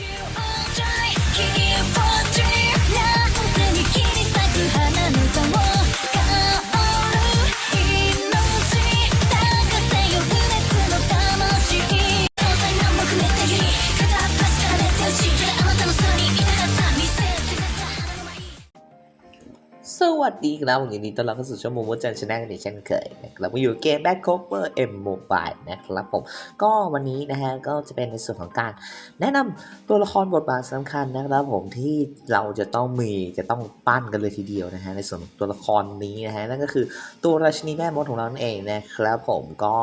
you สวัสดีครับผมยินดีต้อนรับเข้าสู่ช่องโมโมจันชาแนลในเช่นเคยนะครับมาอยู่เกม Back Cover M Mobile นะครับผม ก็วันนี้นะฮะก็จะเป็นในส่วนของการแนะนำตัวละครบทบาทสำคัญนะครับผมที่เราจะต้องมีจะต้องปั้นกันเลยทีเดียวนะฮะในส่วนของตัวละครนี้นะฮะนั่นก็คือตัวราชินีแม่มดของเราเองนะครับผมก็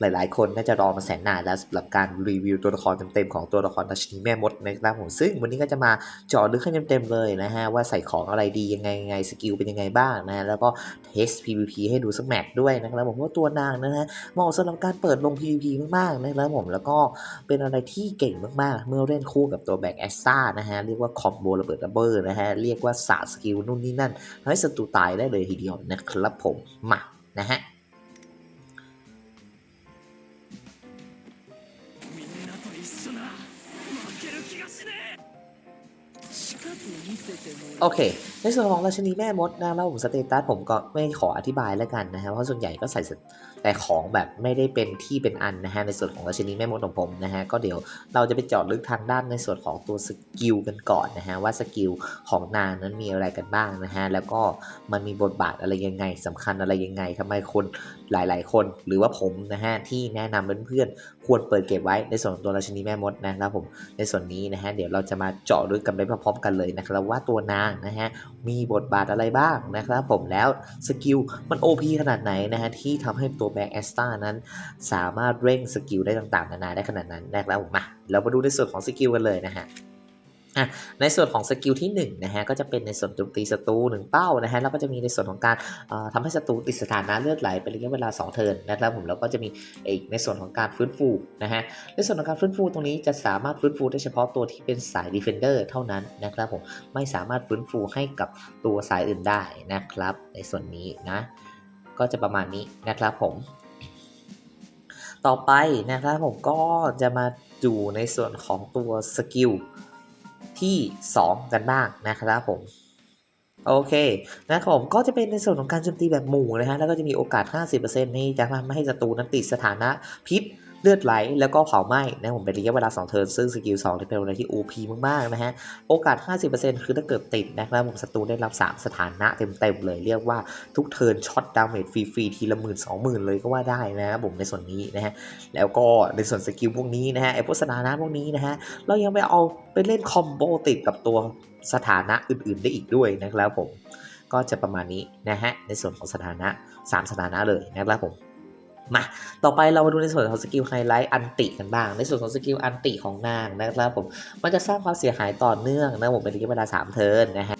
หลายๆ คนน่าจะรอมาแสนนานแล้วสำหรับการรีวิวตัวละครเต็มๆของตัวละครราชินีแม่มดนะครับผมซึ่งวันนี้ก็จะมาเจาะลึกให้เต็มๆเลยนะฮะว่าใส่ของอะไรดียังไงยังไงสกิลเป็นยังไงงบ้างนะแล้วก็เทส PVP ให้ดูสักแมตช์ด้วยนะครับผมว่าตัวนางนะฮะเหมาะสำหรับการเปิดลง PVP มากๆนะครับผมแล้วก็เป็นอะไรที่เก่งมากๆ เมื่อเล่นคู่กับตัวแบ็กแอสซ่านะฮะเรียกว่าคอมโบระเบิดระเบ้อนะฮะเรียกว่าสาสกิลนู่นนี่นั่นทำให้ศัตรูตายได้เลยทีเดียวนะครับผมมานะฮะโอเค ในส่วนของราชินีแม่มดนะแล้วผมสเตตัสผมก็ไม่ขออธิบายแล้วกันนะฮะเพราะส่วนใหญ่ก็ใส่แต่ของแบบไม่ได้เป็นที่เป็นอันนะฮะในส่วนของราชินีแม่มดของผมนะฮะก็เดี๋ยวเราจะไปเจาะลึกทางด้านในส่วนของตัวสกิลกันก่อนนะฮะว่าสกิลของนางนั้นมีอะไรกันบ้างนะฮะแล้วก็มันมีบทบาทอะไรยังไงสำคัญอะไรยังไงทำไมคนหลาย ๆ คนหรือว่าผมนะฮะที่แนะนำเพื่อนๆควรเปิดเก็บไว้ในส่วนของตัวราชินีแม่มดนะครับผมในส่วนนี้นะฮะเดี๋ยวเราจะมาเจาะลึกกันไปพร้อมๆกันเลยนะครับว่าตัวนางนะฮะ มีบทบาทอะไรบ้างนะครับผมแล้วสกิลมัน OP ขนาดไหนนะฮะที่ทำให้ตัวแบงค์แอสตานั้น สามารถเร่งสกิลได้ต่างๆ นานาได้ขนาดนั้นนะครับผมมาเรามาดูในส่วนของสกิลกันเลยนะฮะ อะในส่วนของสกิลที่1นงนะฮะก็จะเป็นในส่วนโจมตีศัตรูหนึ่งเป้านะฮะแล้วก็จะมีในส่วนของการเอ่อทำให้ศัตรูติดสถานะเลือดไหลเป็นระยะเวลา 2 เทิร์นนะครับผมแล้วก็จะมีอีกในส่วนของการฟื้นฟูนะฮะในส่วนของการฟื้นฟูตรงนี้จะสามารถฟื้นฟูได้เฉพาะตัวที่เป็นสาย Defender เท่านั้นนะครับผมไม่สามารถฟื้นฟูให้กับตัวสายอื่นได้นะครับ ในส่วนนี้นะก็จะประมาณนี้นะครับผมต่อไปนะครับผมก็จะมาดูในส่วนของตัวสกิล ที่ 2 กันบ้างนะครับผมโอเคนะครับผมก็จะเป็นในส่วนของการโจมตีแบบหมู่นะฮะแล้วก็จะมีโอกาส 50%นี่จะทำให้ศัตรูนั้นติดสถานะพิษ เลือดไหลแล้วก็เผาไหม้นะผมเป็นระยะเวลา 2 เทิร์นซึ่งสกิล2เป็นอะไรที่ OP มากๆนะฮะโอกาส 50%คือถ้าเกิดติดนะครับผมศัตรูได้รับ 3 สถานะเต็มๆเลย เรียกว่าทุกเทิร์นช็อตดาเมจฟรีๆทีละหมื่นสองหมื่นเลยก็ว่าได้นะครับผมในส่วนนี้นะฮะแล้วก็ในส่วนสกิลพวกนี้นะฮะไอพวกสถานะพวกนี้นะฮะเรายังไปเอาไปเล่นคอมโบติดกับตัวสถานะอื่นๆได้อีกด้วยนะครับผมก็จะประมาณนี้นะฮะในส่วนของสถานะ 3 สถานะเลยนะครับผม มา ต่อไปเรามาดูในส่วนของสกิลไฮไลท์อันติกันบ้าง ในส่วนของสกิลอันติของนางนะครับผม มันจะสร้างความเสียหายต่อเนื่องนะผมเป็นระยะเวลา3เทิร์นนะฮะ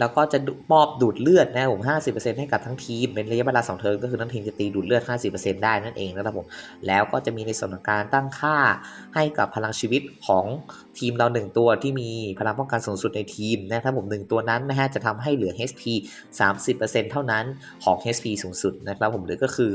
แล้วก็จะมอบดูดเลือดนะครับผม50%ให้กับทั้งทีมเป็นระยะเวลา2เทิร์นก็คือทั้งทีมจะตีดูดเลือด 50%ได้นั่นเองนะครับผมแล้วก็จะมีในส่วนของการตั้งค่าให้กับพลังชีวิตของทีมเรา 1 ตัวที่มีพลังป้องกันสูงสุดในทีมนะครับผม 1 ตัวนั้นนะฮะจะทำให้เหลือ HP 30%เท่านั้นของ HP สูงสุดนะครับผมหรือก็คือ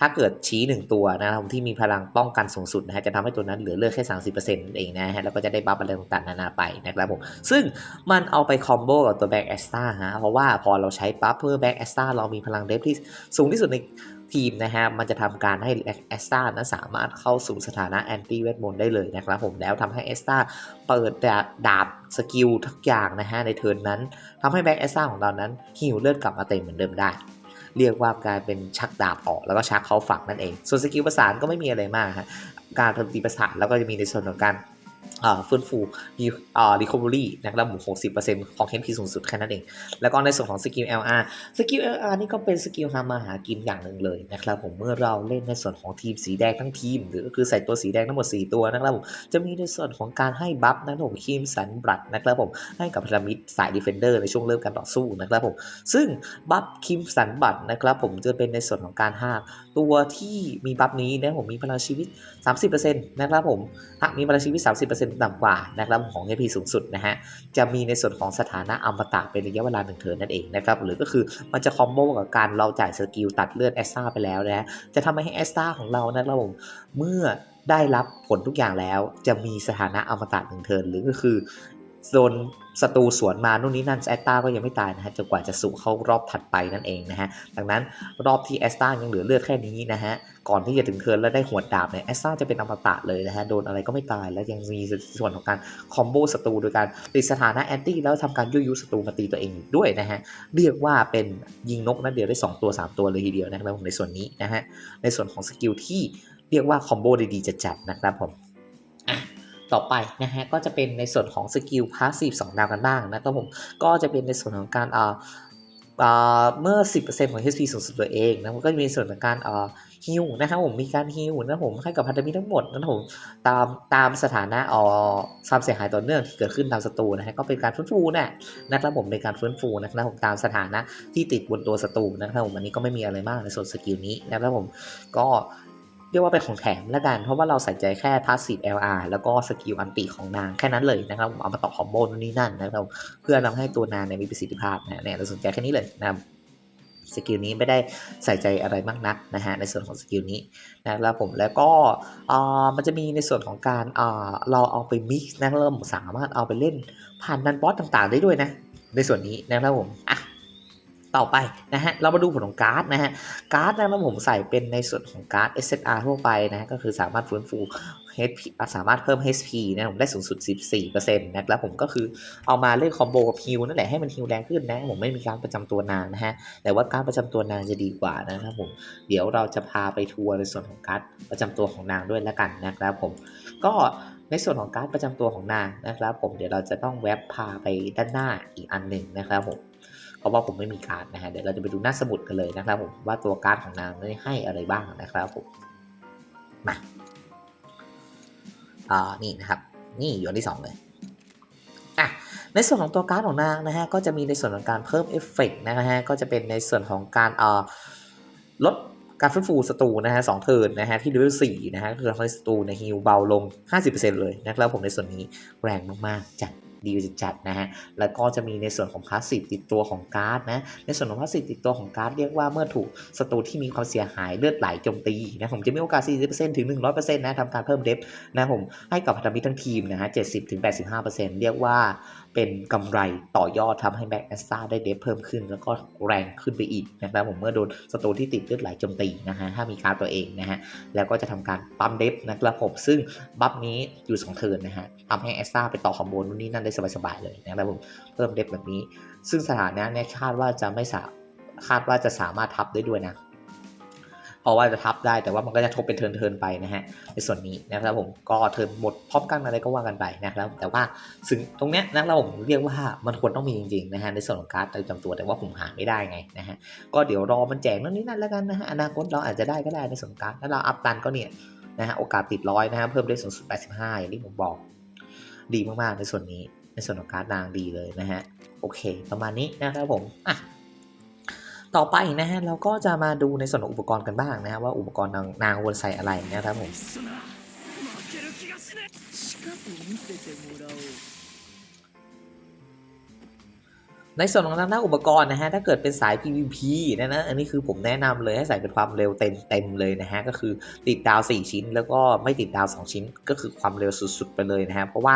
ถ้าเกิดชี้ 1 ตัวนะครับผมที่มีพลังป้องกันสูงสุดนะฮะจะทำให้ตัวนั้นเหลือเลือดแค่30%นั่นเองนะฮะแล้วก็จะได้บัฟอะไรต่างๆนานาไปนะครับผมซึ่งมันเอาไปคอมโบกับตัวแบ็กแอสตาฮะเพราะว่าพอเราใช้ปั๊บเพื่อแบ็กแอสตาเรามีพลังเดฟที่สูงที่สุดในทีมนะฮะ มันจะทำการให้แอสตานั้นสามารถเข้าสู่สถานะแอนตี้เวทมนต์ได้เลยนะครับผมแล้วทำให้แอสตาเปิดดาบสกิลทุกอย่างนะฮะในเทิร์นนั้นทำให้แบ็กแอสตาของเรานั้นหิวเลือดกลับมาเต็มเหมือนเดิมได้ เรียกว่ากลายเป็นชักดาบออกแล้วก็ชักเขาฝักนั่นเอง ส่วนสกิลประสานก็ไม่มีอะไรมากฮะการโจมตีประสานแล้วก็จะมีในส่วนของการ ฟื้นฟูรีอ่ารีคอเวอรี่นะครับหมู่60%ของ HP สูงสุดแค่นั้นเอง แล้วก็ในส่วนของสกิล LR สกิล LR นี่ก็เป็นสกิลทำมาหากินอย่างหนึ่งเลยนะครับผมเมื่อเราเล่นในส่วนของทีมสีแดงทั้งทีม หรือก็คือใส่ตัวสีแดงทั้งหมด 4 ตัวนะครับผมจะมีในส่วนของการให้บัฟนะครับผมคีมสันบลัดนะครับผมให้กับพลามิดสายดีเฟนเดอร์ในช่วงเริ่มการต่อสู้นะครับผมซึ่งบัฟคิมสันบัตนะครับผมจะเป็นในส่วนของการห้ามตัวที่มีบัฟนี้นะผมมีพลังชีวิต 30%นะครับผมหากมีพลังชีวิต 30%ต่ำกว่านะครับของ HP สูงสุดนะฮะจะมีในส่วนของสถานะอมตะเป็นระยะเวลาหนึ่งเทิร์นนั่นเองนะครับหรือก็คือมันจะคอมโบกับการเราจ่ายสกิลตัดเลือดแอสตาไปแล้วนะจะทำให้แอสตาของเรานะครับผมเมื่อได้รับผลทุกอย่างแล้วจะมีสถานะอมตะหนึ่งเทินหรือก็คือ โดนศัตรูสวนมานู่นนี่นั่นแอสตาก็ยังไม่ตายนะฮะจนกว่าจะสู่เข้ารอบถัดไปนั่นเองนะฮะดังนั้นรอบที่แอสตายังเหลือเลือดแค่นี้นะฮะก่อนที่จะถึงเทิร์นแล้วได้หัวดาบเนี่ยแอสตาจะเป็นอมตะเลยนะฮะโดนอะไรก็ไม่ตายและยังมีส่วนของการคอมโบศัตรูโดยการติดสถานะแอนตี้แล้วทำการยุยยุศัตรูมาตีตัวเองด้วยนะฮะเรียกว่าเป็นยิงนกนัดเดียวได้ 2 ตัว 3 ตัวเลยทีเดียวนะครับผมในส่วนนี้นะฮะในส่วนของสกิลที่เรียกว่าคอมโบดีๆจะจัดนะครับผม ต่อไปนะฮะก็จะเป็นในส่วนของสกิลพาสซีฟ2ดาวกันบ้างนะครับผมก็จะเป็นในส่วนของการเอ่อเอ่อเมื่อ 10%ของ HP สูงสุดตัวเองนะมันก็จะมีส่วนของการเอ่อฮิวนะครับผมมีการฮิวนะผมให้กับพันธมิตรทั้งหมดนะผมตามตามสถานะเอ่อความเสียหายต่อเนื่องที่เกิดขึ้นตามศัตรูนะฮะก็เป็นการฟื้นฟูนะนะครับผมในการฟื้นฟูนะครับผมตามสถานะที่ติดบนตัวศัตรูนะครับผมอันนี้ก็ไม่มีอะไรมากในส่วนสกิลนี้นะครับผมก็ เรียกว่าเป็นของแถมแล้วกัน เพราะว่าเราใส่ใจแค่ passive LR แล้วก็สกิลอันติของนางแค่นั้นเลยนะครับผมเอามาต่อคอมโบนู่นนี่นั่นนะครับเพื่อทำให้ตัวนางเนี่ยมีประสิทธิภาพนะเนี่ยเราสนใจแค่นี้เลยนะครับสกิลนี้ไม่ได้ใส่ใจอะไรมากนักนะฮะในส่วนของสกิลนี้นะครับผมแล้วก็อ่ามันจะมีในส่วนของการอ่าเราเอาไป mix นะเราสามารถเอาไปเล่นผ่านดันบอสต่างๆ ได้ด้วยนะในส่วนนี้นะครับผมอะ ต่อไปนะฮะเรามาดูผลของการ์ดนะฮะการ์ดนะครับผมใส่เป็นในส่วนของการ์ด SSR ทั่วไปนะฮะก็คือสามารถฟื้นฟู HP สามารถเพิ่ม HP นะผมได้สูงสุด 14%นะครับผมก็คือเอามาเล่นคอมโบกับฮิวนั่นแหละให้มันฮิวแรงขึ้นนะผมไม่มีการประจำตัวนางนะฮะแต่ว่าการประจำตัวนางจะดีกว่านะครับผมเดี๋ยวเราจะพาไปทัวร์ในส่วนของการ์ดประจำตัวของนางด้วยแล้วกันนะครับผมก็ในส่วนของการ์ดประจำตัวของนางนะครับ ผมเดี๋ยวเราจะต้องแวบพาไปด้านหน้าอีกอันหนึ่งนะครับผม เพราะว่าผมไม่มีการ์ดนะฮะเดี๋ยวเราจะไปดูหน้าสมุดกันเลยนะครับผมว่าตัวการ์ดของนางได้ให้อะไรบ้างนะครับผมมาอ่านี่นะครับ นี่อยู่อันที่ 2 เลยอะในส่วนของตัวการ์ดของนางนะฮะก็จะมีในส่วนของการเพิ่มเอฟเฟกต์นะฮะก็จะเป็นในส่วนของการเอ่อลดการฟื้นฟูศัตรูนะฮะสองเทิร์นนะฮะที่เลเวลสี่นะฮะคือทำให้ศัตรูในฮิลเบาลง 50%เลยนะครับผมในส่วนนี้แรงมากๆจัด ดีจัดนะฮะ แล้วก็จะมีในส่วนของพาสซีฟติดตัวของการ์ดนะ ในส่วนของพาสซีฟติดตัวของการ์ดเรียกว่าเมื่อถูกศัตรูที่มีความเสียหายเลือดไหลโจมตีนะผมจะมีโอกาส 40%ถึง 100%นะทำการเพิ่มเดฟนะผมให้กับพันธมิตรทั้งทีมนะฮะ 70ถึง85%เรียกว่า เป็นกำไรต่อยอดทำให้แบ็กแอสตาได้เดฟเพิ่มขึ้น แล้วก็แรงขึ้นไปอีกนะครับผมเมื่อโดนศัตรูที่ติดเลือดไหลโจมตีนะฮะถ้ามีการตัวเองนะฮะแล้วก็จะทำการปั๊มเดฟนะครับผมซึ่งบัฟนี้อยู่2เทิร์นนะฮะทำให้แอสตาไปต่อคอมโบนู่นนี่นั่นได้สบายๆเลยนะครับผมเพิ่มเดฟแบบนี้ ซึ่งสถานะเนี่ยคาดว่าจะไม่สาคาดว่าจะสามารถทับได้ด้วยนะ เพราะว่าจะทับได้แต่ว่ามันก็จะทบเป็นเทินๆไปนะฮะในส่วนนี้นะครับผมก็เทินหมดพร้อมกันอะไรก็ว่ากันไปนะครับแต่ว่าซึ่งตรงเนี้ยนะครับผมเรียกว่ามันควรต้องมีจริงๆนะฮะในส่วนของการ์ดประจำตัวแต่ว่าผมหาไม่ได้ไงนะฮะก็เดี๋ยวรอมันแจกนั่นนี่นั่นแล้วกันนะฮะอนาคตเราอาจจะได้ก็ได้ในส่วนการ์ดถ้าเราอัพตันก็เนี่ยนะฮะโอกาสติดร้อยนะฮะเพิ่มได้สูงสุด 85 อย่างที่ผมบอก ดีมากๆในส่วนนี้ในส่วนของการ์ดนางดีเลยนะฮะโอเค ประมาณนี้นะครับผมอะ ต่อไปนะฮะเราก็จะมาดูในส่วนอุปกรณ์กันบ้างนะฮะว่าอุปกรณ์นางนาวนใส่อะไรนะครับผมในส่วนของทางด้านอุปกรณ์นะฮะถ้าเกิดเป็นสาย PVP นะนะอันนี้คือผมแนะนำเลยให้ใส่เป็นความเร็วเต็มเต็มเลยนะฮะก็คือติดดาว 4 ชิ้น แล้วก็ไม่ติดดาว 2 ชิ้น ก็คือความเร็วสุดๆไปเลยนะฮะเพราะว่า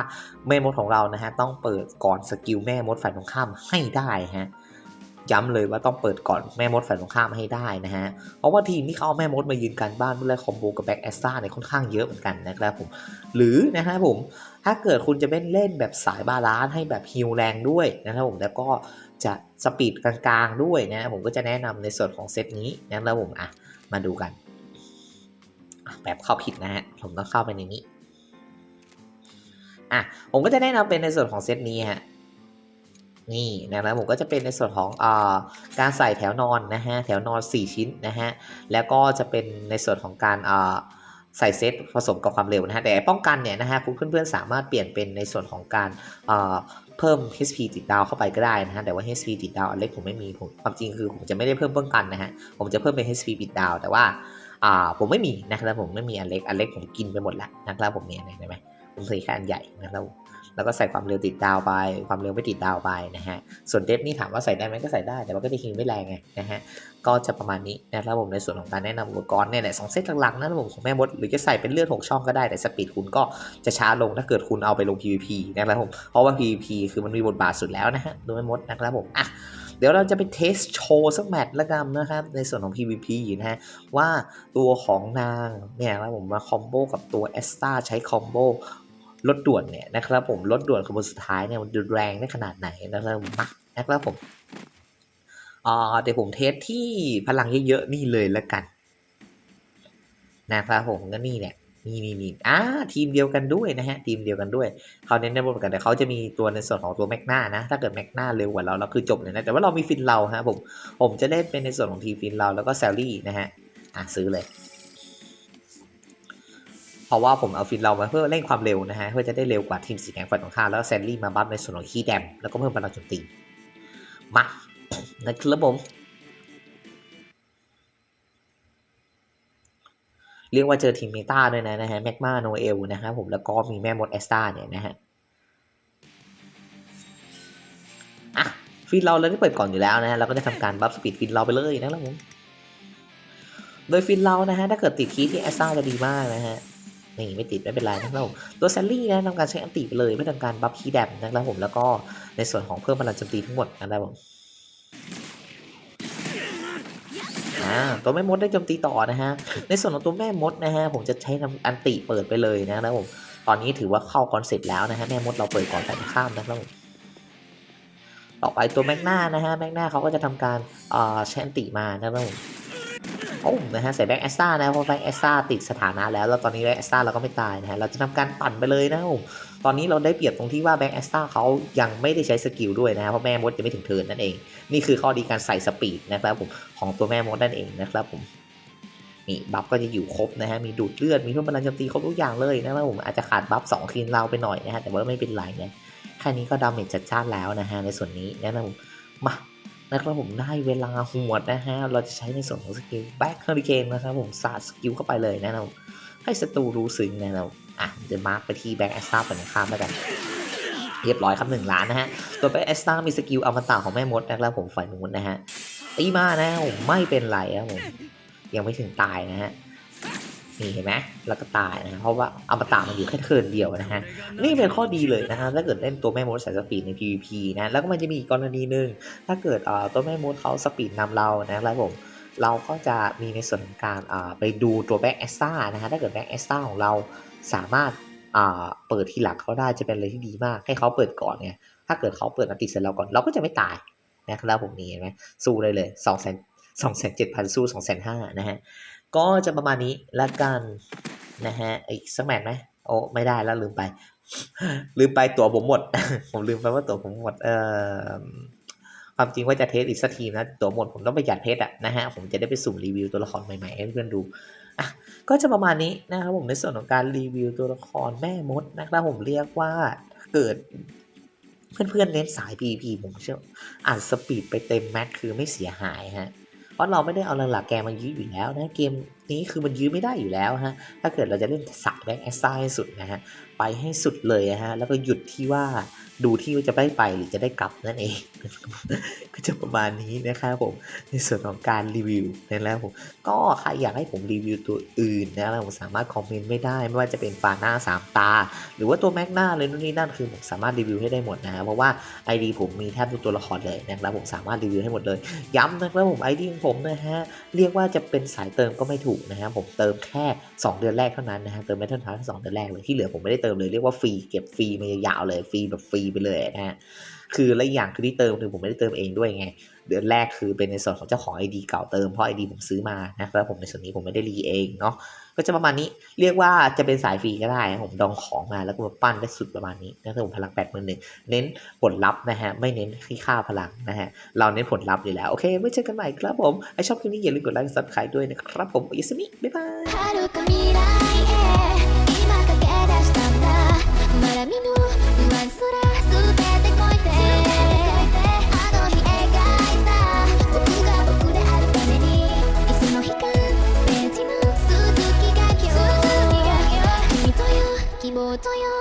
แม่มดของเรานะฮะต้องเปิดก่อนสกิลแม่มดฝ่ายตรงข้ามให้ได้ฮะ ย้ำเลยว่าต้องเปิดก่อนแม่มดฝ่ายตรงข้ามให้ได้นะฮะ เพราะว่าทีมที่เขาเอาแม่มดมายืนกันบ้านเพื่อไล่คอมโบกับแบ็กแอสซ่าเนี่ยค่อนข้างเยอะเหมือนกันนะครับผม หรือนะฮะผม ถ้าเกิดคุณจะเป็นเล่นแบบสายบาลานซ์ให้แบบฮิลแรงด้วยนะครับผม แล้วก็จะสปีดกลางๆด้วยนะผมก็จะแนะนำในส่วนของเซตนี้นะครับผมอะมาดูกัน แบบเข้าผิดนะฮะ ผมต้องเข้าไปในนี้อะผมก็จะแนะนำเป็นในส่วนของเซตนี้ฮะ นี่นะครับผมก็จะเป็นในส่วนของอการใส่แถวนอนนะฮะแถวนอน 4 ชิ้นนะฮะแล้วก็จะเป็นในส่วนของการใส่เซตผสมกับความเร็วนะฮะแต่ป้องกันเนี่ยนะฮะคุณเพื่อนๆสามารถเปลี่ยนเป็นในส่วนของการเพิ่ม HP ติดดาวเข้าไปก็ได้นะฮะแต่ว่า HP ติดดาวอันเล็กผมไม่มีผมความจริงคือผมจะไม่ได้เพิ่มป้องกันนะฮะผมจะเพิ่มเป็น HP ติดดาว แต่ว่าผมไม่มีนะครับผมไม่มีอันเล็กอันเล็กผมกินไปหมดแล้วนะครับผมเนี่ยเห็นไหมผมซื้อแค่อันใหญ่นะครับ แล้วก็ใส่ความเร็วติดดาวไป ความเร็วไม่ติดดาวไปนะฮะ ส่วนเดฟนี่ถามว่าใส่ได้ไหมก็ใส่ได้ แต่ว่าก็จะคิงไม่แรงไงนะฮะ ก็จะประมาณนี้นะครับผมในส่วนของการแนะนำอุปกรณ์เนี่ยแหละสองเซตหลักๆนะครับผมของแม่มดหรือจะใส่เป็นเลือดหกช่องก็ได้ แต่สปีดคุณก็จะช้าลงถ้าเกิดคุณเอาไปลง PVP นะครับผม เพราะว่า PVP คือมันมีบทบาทสุดแล้วนะฮะดยแม่มดนะครับผม อะเดี๋ยวเราจะไปเทสโชว์สักแมตช์ละกันนะครับ ในส่วนของ PVP นะฮะว่าตัวของนางเนี่ยนะครับผมมาคอมโบกับตัวแอสตาใช้คอมโบ รถด่วนเนี่ยนะครับผมรถด่วนขบวนสุดท้ายเนี่ยมันแรงได้ขนาดไหนนะครับผมานะครับผมอ่าเดี๋ยวผมเทสที่พลังเยอะๆนี่เลยละกันนะครับผมก็นี่เนี่ยนี่นี่นี่อ่าทีมเดียวกันด้วยนะฮะทีมเดียวกันด้วยเขาเน้นในบทกันแต่เขาจะมีตัวในส่วนของตัวแมกนานะ ถ้าเกิดแมกนาเร็วกว่าเราเราคือจบเลยนะแต่ว่าเรามีฟินเราฮะผมผมจะเล่นเป็นในส่วนของทีมฟินเราแล้วก็แซลลี่นะฮะอะซื้อเลย ราะว่าผมเอาฟินเรามาเพื่อเร่งความเร็วนะฮะเพื่อจะได้เร็วกว่าทีมสีแดงฝั่งตรงข้ามแล้วแซนลี่มาบัฟในส่วนของคีย์แดมแล้วก็เพิ่มพลังโจมตีมานะครับผมเรียกว่าเจอทีมเมตาด้วยนะนะฮะแมกมาโนเอลนะฮะผมแล้วก็มีแม่มดแอสตาเนี่ยนะฮะอะฟินเราเราได้เปิดก่อนอยู่แล้วนะฮะเราก็จะทำการบัฟสปีดฟินเราไปเลยนะครับผมโดยฟินเรานะฮะถ้าเกิดติดคีย์ที่แอสตาจะดีมากนะฮะ นี่ไม่ติดไม่เป็นไรนะครับผมตัวแซลลี่นะทำการใช้อันติไปเลยไม่ทำการบัฟคีย์แดมนะครับผมแล้วก็ในส่วนของเพิ่มพลังโจมตีทั้งหมดนะครับผมตัวแม่มดได้โจมตีต่อนะฮะ ในส่วนของตัวแม่มดนะฮะผมจะใช้ทำอันติเปิดไปเลยนะครับผม ตอนนี้ถือว่าเข้าคอนเซ็ปต์แล้วนะฮะแม่มดเราเปิดก่อนแต่ข้ามนะครับผมต่อไปตัวแมกนานะฮะแมกนาเขาก็จะทำการอ่าใช้อันติมานะครับผม อ้นะฮะใส่แบ็กแอสตานะเพราะแบ็กแอสตาติดสถานะแล้วแล้วตอนนี้แบ็กแอสตาเราก็ไม่ตายนะฮะเราจะทำการปั่นไปเลยนะตอนนี้เราได้เปรียบตรงที่ว่าแบ็กแอสตาเขายังไม่ได้ใช้สกิลด้วยนะฮะเพราะแม่มดยังไม่ถึงเทิร์นนั่นเอง นี่คือข้อดีการใส่สปีดนะครับผมของตัวแม่มดนั่นเองนะครับผมนี่บัฟก็จะอยู่ครบนะฮะ มีดูดเลือด มีเพิ่มพลังโจมตีครบทุกอย่างเลยนะครับผมอาจจะขาดบัฟสองคลีนเราไปหน่อยนะฮะ แต่ว่าไม่เป็นไรนะแค่นี้ก็ดาเมจจัดจ้านแล้วนะฮะในส่วนนี้นะครับผมมา นะครับผมได้เวลาหวดนะฮะ เราจะใช้ในส่วนของสกิลแบ็คเฮอริเคนนะครับผมสาดสกิลเข้าไปเลยนะครับให้ศัตรูรู้ซึ้งนะครับอะเดี๋ยวมาร์กไปที่แบ็คแอสตาฝั่งข้ามแล้วกันเรียบร้อยครับหนึ่งล้านนะฮะตัวแบ็คแอสตามีสกิลอมตะของแม่มดนะครับผมฝ่ายนู้นนะฮะตีมานะผมไม่เป็นไรครับผมยังไม่ถึงตายนะฮะ นี่เห็นไหมแล้วก็ตายนะเพราะว่าอมตะมันอยู่แค่เทิร์นเดียวนะฮะนี่เป็นข้อดีเลยนะฮะถ้าเกิดเล่นตัวแม่มดสายสปีดใน PVP นะแล้วก็มันจะมีกรณีหนึ่งถ้าเกิดเอ่อตัวแม่มดเขาสปีดนำเรานะครับผมเราก็จะมีในส่วนของการอ่าไปดูตัวแบ็กแอสตานะฮะถ้าเกิดแบ็กแอสตาของเราสามารถอ่าเปิดทีหลังเขาได้จะเป็นอะไรที่ดีมาก ให้เขาเปิดก่อนไงถ้าเกิดเขาเปิดอันติเสร็จเราก่อนเราก็จะไม่ตายนะครับผมนี่เห็นไหมสู้ได้เลย2องแสนสองแสนเจ็ดพันสู้2องแสนห้านะฮะ ก็จะประมาณนี้ละกันนะฮะอีกสักแมตช์ไหมโอ้ไม่ได้แล้วลืมไป ลืมไปตัวผมหมด ผมลืมไปว่าตัวผมหมดเอ่อความจริงว่าจะเทสอีกสักทีนะ ตัวหมดผมต้องไปหยัดเทสอะนะฮะผมจะได้ไปสุ่มรีวิวตัวละครใหม่ๆให้เพื่อนดูอะก็จะประมาณนี้นะครับผมในส่วนของการรีวิวตัวละครแม่มดนะครับผมเรียกว่าเกิดเพื่อนๆเน้นสาย PVP ผมเชื่ออ่านสปีดไปเต็มแม็กคือไม่เสียหายฮะ เพราะเราไม่ได้เอาหลักๆแกมายื้ออยู่แล้วนะเกม นี้คือมันยื้อไม่ได้อยู่แล้วฮะ ถ้าเกิดเราจะเล่นสายแบ็กแอสไซให้สุดนะฮะ ไปให้สุดเลยนะฮะ แล้วก็หยุดที่ว่าดูที่ว่าจะได้ไปหรือจะได้กลับนั่นเอง ก็จะประมาณนี้นะครับผม ในส่วนของการรีวิวนะครับผม ก็ใครอยากให้ผมรีวิวตัวอื่นนะครับผมสามารถคอมเมนต์ไม่ได้ ไม่ว่าจะเป็นฟาหน้าสามตา หรือว่าตัวแม็กหน้าเลยนู่นนี่นั่นคือผมสามารถรีวิวให้ได้หมดนะฮะเพราะว่า ID ผมมีแทบทุกตัวละครเลยนะครับผมสามารถรีวิวให้หมดเลย ย้ำนะครับผม ID ของผมนะฮะเรียกว่าจะเป็นสายเติมก็ไม่ถูกนะครับผมเติมแค่ 2 เดือนแรกเท่านั้นนะฮะเติมไม่เท่านั้นสองเดือนแรกเลยที่เหลือผมไม่ได้เติมเลยเรียกว่าฟรีเก็บฟรีมายาวเลยฟรีแบบฟรีไปเลยนะฮะคือและอย่างคือที่เติมคือผมไม่ได้เติมเองด้วยไง เดือนแรกคือเป็นในส่วนของเจ้าของ ID เก่าเติมเพราะ ID ผมซื้อมานะครับผมในส่วนนี้ผมไม่ได้รีเองเนาะก็จะประมาณนี้เรียกว่าจะเป็นสายฟรีก็ได้ ผมดองของมาแล้วก็มาปั้นได้สุดประมาณนี้นั่นคือผมพลังแปดหมื่นหนึ่งเน้นผลลัพธ์นะฮะไม่เน้นที่ค่าพลังนะฮะเราเน้นผลลัพธ์อยู่แล้ว โอเคไว้เจอกันใหม่ครับผมไอชอบคลิปนี้อย่าลืมกดไลค์ซับสไครต์ด้วยนะครับผมอิสมิบ๊ายบาย Toyota.